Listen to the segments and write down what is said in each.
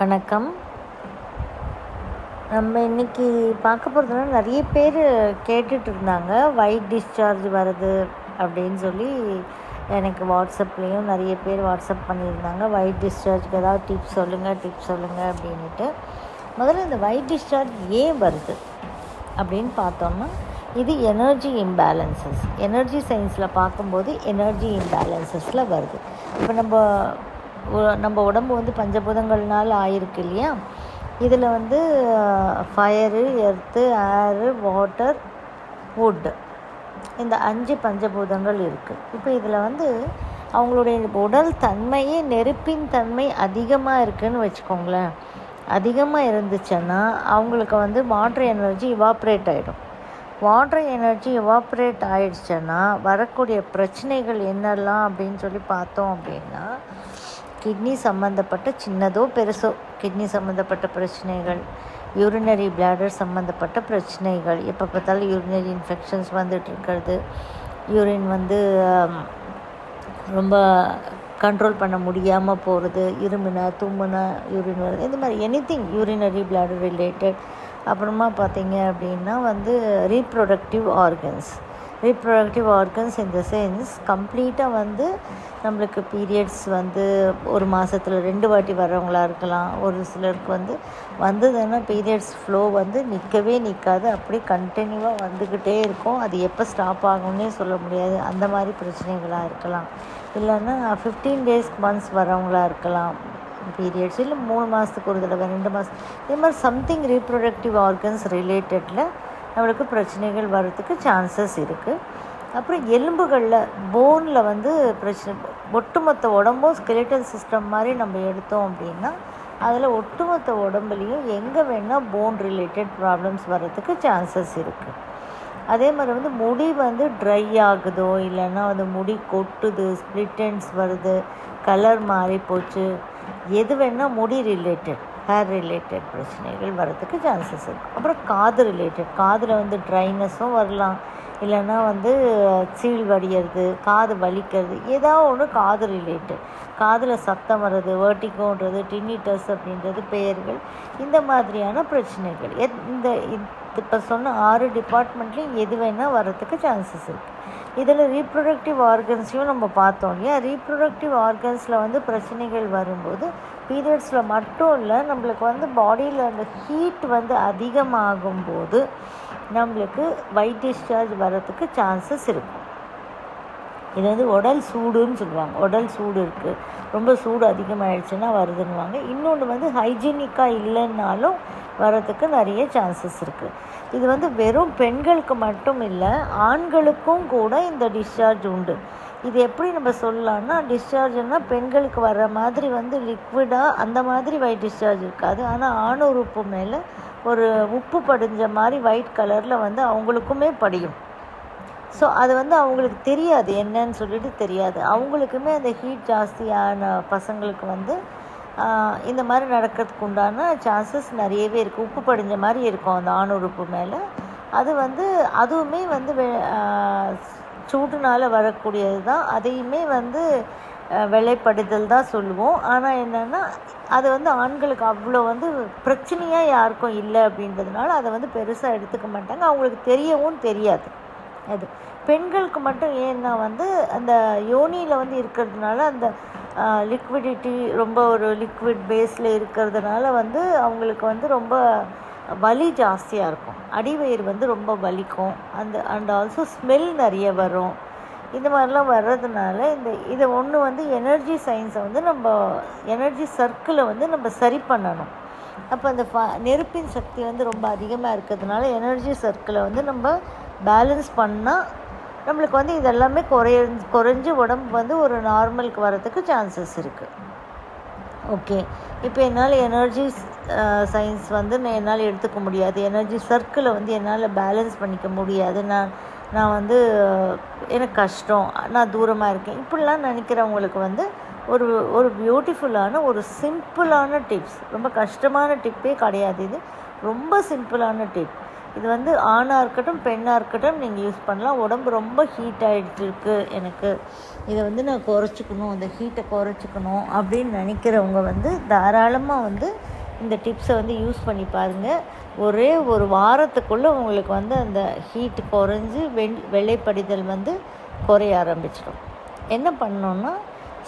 வணக்கம். நம்ம இன்னைக்கு பார்க்க போகிறதுனா நிறைய பேர் கேட்டுட்டு இருந்தாங்க. ஒயிட் டிஸ்சார்ஜ் வருது அப்படின்னு சொல்லி எனக்கு வாட்ஸ்அப்லேயும் நிறைய பேர் வாட்ஸ்அப் பண்ணியிருந்தாங்க. ஒயிட் டிஸ்சார்ஜ்க்கு ஏதாவது டிப்ஸ் சொல்லுங்கள் டிப்ஸ் சொல்லுங்கள் அப்படின்ட்டு முதல்ல இந்த ஒயிட் டிஸ்சார்ஜ் ஏன் வருது அப்படின்னு பார்த்தோம்னா இது எனர்ஜி இம்பேலன்சஸ் எனர்ஜி சயின்ஸில் பார்க்கும்போது எனர்ஜி இம்பேலன்சஸில் வருது. இப்போ நம்ம நம்ம உடம்பு வந்து பஞ்சபூதங்கள்னால ஆயிருக்கு இல்லையா? இதில் வந்து fire earth air water wood இந்த அஞ்சு பஞ்சபூதங்கள் இருக்குது இப்போ இதில் வந்து அவங்களுடைய உடல் தன்மையே நெருப்பின் தன்மை அதிகமாக இருக்குதுன்னு வச்சுக்கோங்களேன். அதிகமாக இருந்துச்சுன்னா அவங்களுக்கு வந்து வாட்டர் எனர்ஜி இவாப்ரேட் ஆகிடும் வாட்டர் எனர்ஜி இவாப்ரேட் ஆயிடுச்சுன்னா வரக்கூடிய பிரச்சனைகள் என்னெல்லாம் அப்படின்னு சொல்லி பார்த்தோம் அப்படின்னா கிட்னி சம்மந்தப்பட்ட சின்னதோ பெருசோ கிட்னி சம்மந்தப்பட்ட பிரச்சனைகள் யூரினரி பிளாடர் சம்மந்தப்பட்ட பிரச்சனைகள் எப்போ பார்த்தாலும் யூரினரி இன்ஃபெக்ஷன்ஸ் வந்துட்டு இருக்கிறது. யூரின் வந்து ரொம்ப கண்ட்ரோல் பண்ண முடியாமல் போகிறது இருமுனா தும்முனா யூரின் வருது. இந்த மாதிரி any thing urinary bladder related அப்புறமா பார்த்தீங்க அப்படின்னா வந்து reproductive organs reproductive organs the sense கம்ப்ளீட்டாக வந்து நம்மளுக்கு பீரியட்ஸ் வந்து ஒரு மாதத்தில் ரெண்டு வாட்டி வர்றவங்களாக இருக்கலாம். ஒரு சிலருக்கு வந்து வந்ததுன்னா பீரியட்ஸ் ஃப்ளோ வந்து நிற்கவே நிற்காது அப்படியே கண்டினியூவாக வந்துக்கிட்டே இருக்கும். அது எப்போ ஸ்டாப் ஆகும்னே சொல்ல முடியாது. அந்த மாதிரி பிரச்சனைகளாக இருக்கலாம். இல்லைன்னா ஃபிஃப்டீன் டேஸ்க்கு மந்த்ஸ் வரவங்களா இருக்கலாம். பீரியட்ஸ் இல்லை மூணு மாதத்துக்கு ஒரு தடவை ரெண்டு மாதம் இதே மாதிரி சம்திங் ரீப்ரொடக்டிவ் ஆர்கன்ஸ் ரிலேட்டடில் நம்மளுக்கு பிரச்சனைகள் வர்றதுக்கு சான்சஸ் இருக்குது அப்புறம் எலும்புகளில் போனில் வந்து பிரச்சனை ஒட்டுமொத்த உடம்பும் ஸ்கெலிட்டல் சிஸ்டம் மாதிரி நம்ம எடுத்தோம் அப்படின்னா அதில் ஒட்டுமொத்த உடம்புலையும் எங்கே வேணால் போன் ரிலேட்டட் ப்ராப்ளம்ஸ் வர்றதுக்கு சான்சஸ் இருக்குது அதே மாதிரி வந்து முடி வந்து ட்ரை ஆகுதோ இல்லைன்னா வந்து முடி கொட்டுது ஸ்ப்ளிட்டன்ஸ் வருது கலர் மாறி போச்சு எது வேணால் முடி ரிலேட்டட் ஹேர் ரிலேட்டட் பிரச்சனைகள் வரதுக்கு சான்சஸ் இருக்குது அப்புறம் காது ரிலேட்டட் காதில் வந்து ட்ரைனஸும் வரலாம். இல்லைன்னா வந்து சீழ் வடிகிறது காது வலிக்கிறது ஏதாவது ஒன்று காது ரிலேட்டட் காதில் சத்தம் வர்றது வேர்ட்டிகோன்றது டின்னிட்டஸ் அப்படின்றது பெயர்கள் இந்த மாதிரியான பிரச்சனைகள். எத்- இந்த இப்போ சொன்ன ஆறு டிபார்ட்மெண்ட்லேயும் எது வேணால் வர்றதுக்கு சான்சஸ் இருக்குது இதில் ரீப்ரொடக்டிவ் ஆர்கன்ஸையும் நம்ம பார்த்தோம் இல்லையா? ரீப்ரொடக்டிவ் ஆர்கன்ஸில் வந்து பிரச்சனைகள் வரும்போது பீரியட்ஸில் மட்டும் இல்லை நம்மளுக்கு வந்து பாடியில் அந்த ஹீட் வந்து அதிகமாகும் போது நம்மளுக்கு வைட் டிஸ்சார்ஜ் வர்றதுக்கு சான்சஸ் இருக்கும். இது வந்து உடல் சூடுன்னு சொல்லுவாங்க. உடல் சூடு இருக்குது ரொம்ப சூடு அதிகமாகிடுச்சுன்னா வருதுன்னுவாங்க. இன்னொன்று வந்து ஹைஜீனிக்காக இல்லைன்னாலும் வரதுக்கு நிறைய சான்சஸ் இருக்குது இது வந்து வெறும் பெண்களுக்கு மட்டும் இல்லை ஆண்களுக்கும் கூட இந்த டிஸ்சார்ஜ் உண்டு. இது எப்படி நம்ம சொல்லலாம்னா டிஸ்சார்ஜ்னால் பெண்களுக்கு வர்ற மாதிரி வந்து லிக்விடாக அந்த மாதிரி ஒயிட் டிஸ்சார்ஜ் இருக்காது. ஆனால் ஆணூர் உப்பு மேலே ஒரு உப்பு படிஞ்ச மாதிரி ஒயிட் கலரில் வந்து அவங்களுக்குமே படியும். ஸோ அது வந்து அவங்களுக்கு தெரியாது. என்னன்னு சொல்லிட்டு தெரியாது. அவங்களுக்குமே அந்த ஹீட் ஜாஸ்தியான பசங்களுக்கு வந்து இந்த மாதிரி நடக்கிறதுக்கு உண்டான சான்சஸ் நிறையவே இருக்குது உப்பு படிஞ்ச மாதிரி இருக்கும் அந்த ஆண் உறுப்பு மேலே. அது வந்து அதுவுமே வந்து சூடுனால் வரக்கூடியது தான். அதையுமே வந்து வெள்ளைப்படுதல் தான் சொல்லுவோம். ஆனால் என்னென்னா அது வந்து ஆண்களுக்கு அவ்வளோ வந்து பிரச்சனையாக யாருக்கும் இல்லை அப்படின்றதுனால அதை வந்து பெருசாக எடுத்துக்க மாட்டாங்க. அவங்களுக்கு தெரியவும் தெரியாது. அது. பெண்களுக்கு மட்டும் ஏன்னா வந்து அந்த யோனியில் வந்து இருக்கிறதுனால அந்த லிக்விடிட்டி ரொம்ப ஒரு லிக்விட் பேஸில் இருக்கிறதுனால வந்து அவங்களுக்கு வந்து ரொம்ப வலி ஜாஸ்தியாக இருக்கும். அடிவயிறு வந்து ரொம்ப வலிக்கும். அந்த அண்ட் ஆல்சோ ஸ்மெல் நிறைய வரும். இந்த மாதிரிலாம் வர்றதுனால இந்த இதை ஒன்று வந்து எனர்ஜி சயின்ஸை வந்து நம்ம எனர்ஜி சர்க்கிளை வந்து நம்ம சரி பண்ணணும். அப்போ அந்த ஃப நெருப்பின் சக்தி வந்து ரொம்ப அதிகமாக இருக்கிறதுனால எனர்ஜி சர்க்கிளை வந்து நம்ம பேலன்ஸ் பண்ணால் நம்மளுக்கு வந்து இதெல்லாமே குறைய குறைஞ்சு உடம்பு வந்து ஒரு நார்மலுக்கு வரதுக்கு சான்சஸ் இருக்குது ஓகே. இப்போ என்னால் எனர்ஜி சயின்ஸ் வந்து நான் என்னால் எடுத்துக்க முடியாது. எனர்ஜி சர்க்கிளை வந்து என்னால் பேலன்ஸ் பண்ணிக்க முடியாது. நான் நான் வந்து எனக்கு கஷ்டம். நான் தூரமாக இருக்கேன். இப்படிலாம் நினைக்கிறவங்களுக்கு வந்து ஒரு ஒரு பியூட்டிஃபுல்லான ஒரு சிம்பிளான டிப்ஸ் ரொம்ப கஷ்டமான டிப்பே கிடையாது இது. ரொம்ப சிம்பிளான டிப் இது வந்து ஆணாக இருக்கட்டும் பெண்ணாக இருக்கட்டும் நீங்கள் யூஸ் பண்ணலாம். உடம்பு ரொம்ப ஹீட் ஆகிட்டு இருக்கு எனக்கு. இதை வந்து நான் குறைச்சிக்கணும் இந்த ஹீட்டை குறைச்சிக்கணும் அப்படின்னு நினைக்கிறவங்க வந்து தாராளமாக வந்து இந்த டிப்ஸை வந்து யூஸ் பண்ணி பாருங்கள் ஒரே ஒரு வாரத்துக்குள்ளே உங்களுக்கு வந்து அந்த ஹீட் குறைஞ்சி வெண் வெள்ளைப்படிதல் வந்து குறைய ஆரம்பிச்சிடும். என்ன பண்ணோன்னா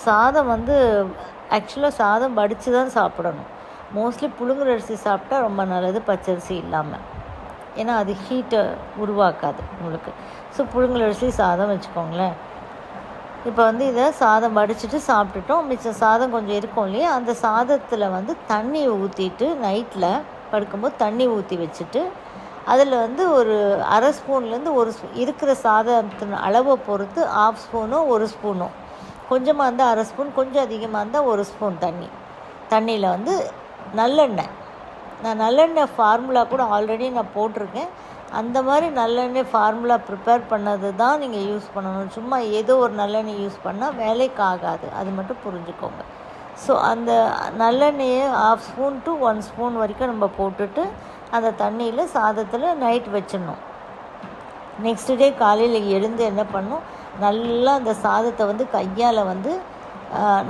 சாதம் வந்து ஆக்சுவலாக சாதம் வடித்து தான் சாப்பிடணும். மோஸ்ட்லி புழுங்குற அரிசி சாப்பிட்டா ரொம்ப நல்லது பச்சரிசி இல்லாமல் ஏன்னா அது ஹீட்டை உருவாக்காது உங்களுக்கு. ஸோ புழுங்கலரிசி சாதம் வச்சுக்கோங்களேன். இப்போ வந்து இதை சாதம் வடிச்சிட்டு சாப்பிட்டுட்டோம். மிச்சம் சாதம் கொஞ்சம் இருக்கும் இல்லையா? அந்த சாதத்தில் வந்து தண்ணி ஊற்றிட்டு நைட்டில் படுக்கும்போது தண்ணி ஊற்றி வச்சுட்டு அதில் வந்து ஒரு அரை ஸ்பூன்லேருந்து ஒரு இருக்கிற சாதத்தின் அளவை பொறுத்து ஆஃப் ஸ்பூனோ ஒரு ஸ்பூனோ கொஞ்சமாக இருந்தால் அரை ஸ்பூன் கொஞ்சம் அதிகமாக இருந்தால் ஒரு ஸ்பூன் தண்ணி. தண்ணியில் வந்து நல்லெண்ணெய். நான் நல்லெண்ணெய் ஃபார்முலா கூட ஆல்ரெடி நான் போட்டிருக்கேன். அந்த மாதிரி நல்லெண்ணெய் ஃபார்முலா ப்ரிப்பேர் பண்ணது தான் நீங்கள் யூஸ் பண்ணணும். சும்மா ஏதோ ஒரு நல்லெண்ணெய் யூஸ் பண்ணால் வேலைக்கு ஆகாது. அது மட்டும் புரிஞ்சுக்கோங்க. ஸோ அந்த நல்லெண்ணெயை half spoon to one spoon வரைக்கும் நம்ம போட்டுட்டு அந்த தண்ணியில் சாதத்தில் நைட் வச்சிடணும். நெக்ஸ்ட் டே காலையில் எழுந்து என்ன பண்ணும்? நல்லா அந்த சாதத்தை வந்து கையால் வந்து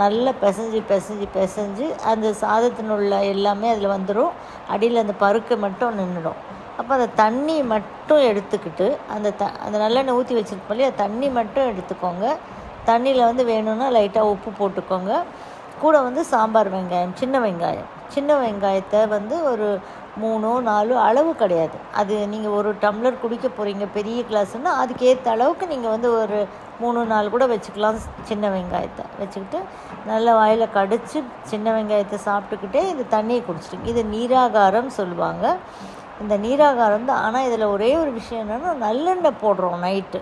நல்லா பிசைஞ்சு பிசைஞ்சு பிசைஞ்சு அந்த சாதத்தினுள்ள எல்லாமே அதில் வந்துடும் அடியில் அந்த பருக்கை மட்டும் நின்றுடும் அப்போ அந்த தண்ணி மட்டும் எடுத்துக்கிட்டு அந்த த அந்த நல்லெண்ணெய் ஊற்றி வச்சுருப்போம் இல்லையா தண்ணி மட்டும் எடுத்துக்கோங்க. தண்ணியில் வந்து வேணும்னா லைட்டாக உப்பு போட்டுக்கோங்க. கூட வந்து சாம்பார் வெங்காயம் சின்ன வெங்காயம். சின்ன வெங்காயத்தை வந்து ஒரு மூணோ நாலோ அளவு கிடையாது. அது நீங்கள் ஒரு டம்ளர் குடிக்க போகிறீங்க பெரிய கிளாஸ்னால் அதுக்கேற்ற அளவுக்கு நீங்கள் வந்து ஒரு மூணு நாள் கூட வச்சுக்கலாம் சின்ன வெங்காயத்தை. வச்சுக்கிட்டு நல்லா வாயில் கடிச்சு சின்ன வெங்காயத்தை சாப்பிட்டுக்கிட்டே இந்த தண்ணியை குடிச்சிட்டு இது நீராகாரம் சொல்லுவாங்க. இந்த நீராகாரம் தான் ஆனால் இதில் ஒரே ஒரு விஷயம் என்னென்னா நல்லெண்ணெய் போடுறோம் நைட்டு.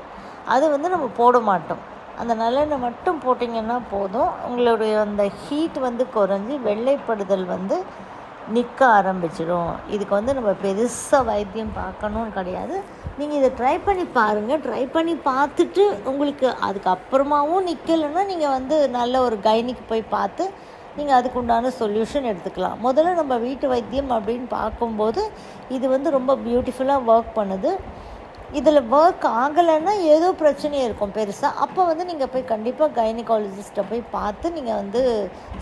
அது வந்து நம்ம போட மாட்டோம். அந்த நல்லெண்ணெய் மட்டும் போட்டிங்கன்னா போதும். உங்களுடைய அந்த ஹீட் வந்து குறைஞ்சி வெள்ளைப்படுதல் வந்து நிற்க ஆரம்பிச்சிடும் இதுக்கு வந்து நம்ம பெருசாக வைத்தியம் பார்க்கணும்னு கிடையாது. நீங்கள் இதை ட்ரை பண்ணி பாருங்கள் ட்ரை பண்ணி பார்த்துட்டு உங்களுக்கு அதுக்கப்புறமாவும் நிற்கலைன்னா நீங்கள் வந்து நல்ல ஒரு கைனிக்கு போய் பார்த்து நீங்கள் அதுக்கு உண்டான சொல்யூஷன் எடுத்துக்கலாம். முதல்ல நம்ம வீட்டு வைத்தியம் அப்படின்னு பார்க்கும்போது இது வந்து ரொம்ப பியூட்டிஃபுல்லாக ஒர்க் பண்ணுது. இதில் ஒர்க் ஆகலைன்னா ஏதோ பிரச்சனையே இருக்கும் பெருசாக அப்போ வந்து நீங்கள் போய் கண்டிப்பாக கைனகாலஜிஸ்ட்டை போய் பார்த்து நீங்கள் வந்து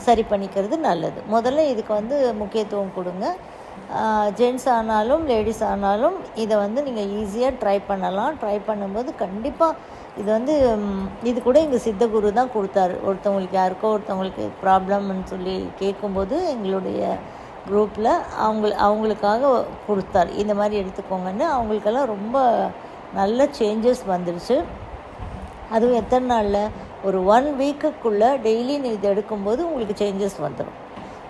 சரி பண்ணிக்கிறது நல்லது. முதல்ல இதுக்கு வந்து முக்கியத்துவம் கொடுங்க. ஜென்ஸ் ஆனாலும் லேடிஸ் ஆனாலும் இதை வந்து நீங்கள் ஈஸியாக ட்ரை பண்ணலாம். ட்ரை பண்ணும்போது கண்டிப்பாக இது வந்து இது கூட எங்கள் சித்த குரு தான் கொடுத்தாரு. ஒருத்தவங்களுக்கு யாருக்கோ ஒருத்தவங்களுக்கு ப்ராப்ளம்னு சொல்லி கேட்கும்போது எங்களுடைய குரூப்பில் அவங்க அவங்களுக்காக கொடுத்தார். இந்த மாதிரி எடுத்துக்கோங்கன்னு அவங்களுக்கெல்லாம் ரொம்ப நல்ல சேஞ்சஸ் வந்துடுச்சு அதுவும் எத்தனை நாளில்? ஒரு ஒன் வீக்குக்குள்ளே டெய்லி நீ இது எடுக்கும்போது உங்களுக்கு சேஞ்சஸ் வந்துடும்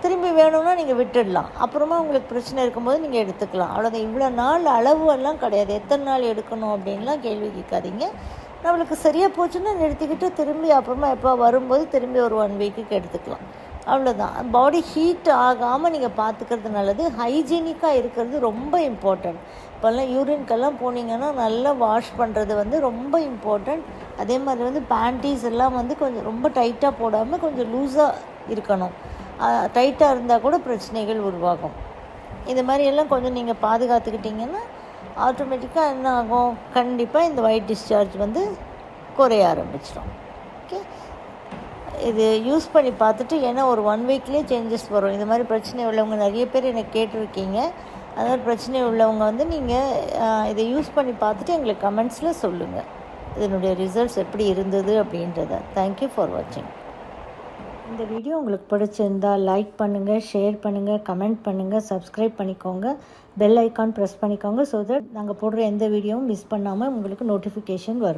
திரும்பி வேணும்னா நீங்கள் விட்டுடலாம். அப்புறமா உங்களுக்கு பிரச்சனை இருக்கும்போது நீங்கள் எடுத்துக்கலாம். அவ்வளோதான் இவ்வளோ நாள் அளவு எல்லாம் கிடையாது. எத்தனை நாள் எடுக்கணும் அப்படின்லாம் கேள்வி கேட்காதீங்க. நம்மளுக்கு சரியாக போச்சுன்னா நிறுத்திக்கிட்டு திரும்பி அப்புறமா எப்போ வரும்போது திரும்பி ஒரு ஒன் வீக்குக்கு எடுத்துக்கலாம். அவ்வளோதான் பாடி ஹீட் ஆகாமல் நீங்கள் பார்த்துக்கிறது நல்லது. ஹைஜீனிக்காக இருக்கிறது ரொம்ப இம்பார்ட்டண்ட் இப்போல்லாம் யூரின்க்கெல்லாம் போனீங்கன்னா நல்லா வாஷ் பண்ணுறது வந்து ரொம்ப இம்பார்ட்டண்ட் அதே மாதிரி வந்து பேண்டீஸ் எல்லாம் வந்து கொஞ்சம் ரொம்ப டைட்டாக போடாமல் கொஞ்சம் லூஸாக இருக்கணும். டைட்டாக இருந்தால் கூட பிரச்சனைகள் உருவாகும். இந்த மாதிரி எல்லாம் கொஞ்சம் நீங்கள் பாதுகாத்துக்கிட்டிங்கன்னா ஆட்டோமேட்டிக்காக என்ன ஆகும்? கண்டிப்பாக இந்த ஒயிட் டிஸ்சார்ஜ் வந்து குறைய ஆரம்பிச்சிடும். இது யூஸ் பண்ணி பார்த்துட்டு ஏன்னா ஒரு ஒன் வீக்லேயே சேஞ்சஸ் வரும். இந்த மாதிரி பிரச்சனை உள்ளவங்க நிறைய பேர் எனக்கு கேட்டிருக்கீங்க. அதனால் பிரச்சனை உள்ளவங்க வந்து நீங்கள் இதை யூஸ் பண்ணி பார்த்துட்டு எங்களுக்கு கமெண்ட்ஸில் சொல்லுங்கள் இதனுடைய ரிசல்ட்ஸ் எப்படி இருந்தது அப்படின்றத. தேங்க்யூ ஃபார் வாட்சிங் இந்த வீடியோ உங்களுக்கு பிடிச்சிருந்தா லைக் பண்ணுங்கள் ஷேர் பண்ணுங்கள் கமெண்ட் பண்ணுங்கள் சப்ஸ்கிரைப் பண்ணிக்கோங்க. பெல் ஐக்கான் ப்ரெஸ் பண்ணிக்கோங்க ஸோ தட் நாங்கள் போடுற எந்த வீடியோவும் மிஸ் பண்ணாமல் உங்களுக்கு நோட்டிஃபிகேஷன் வரும்.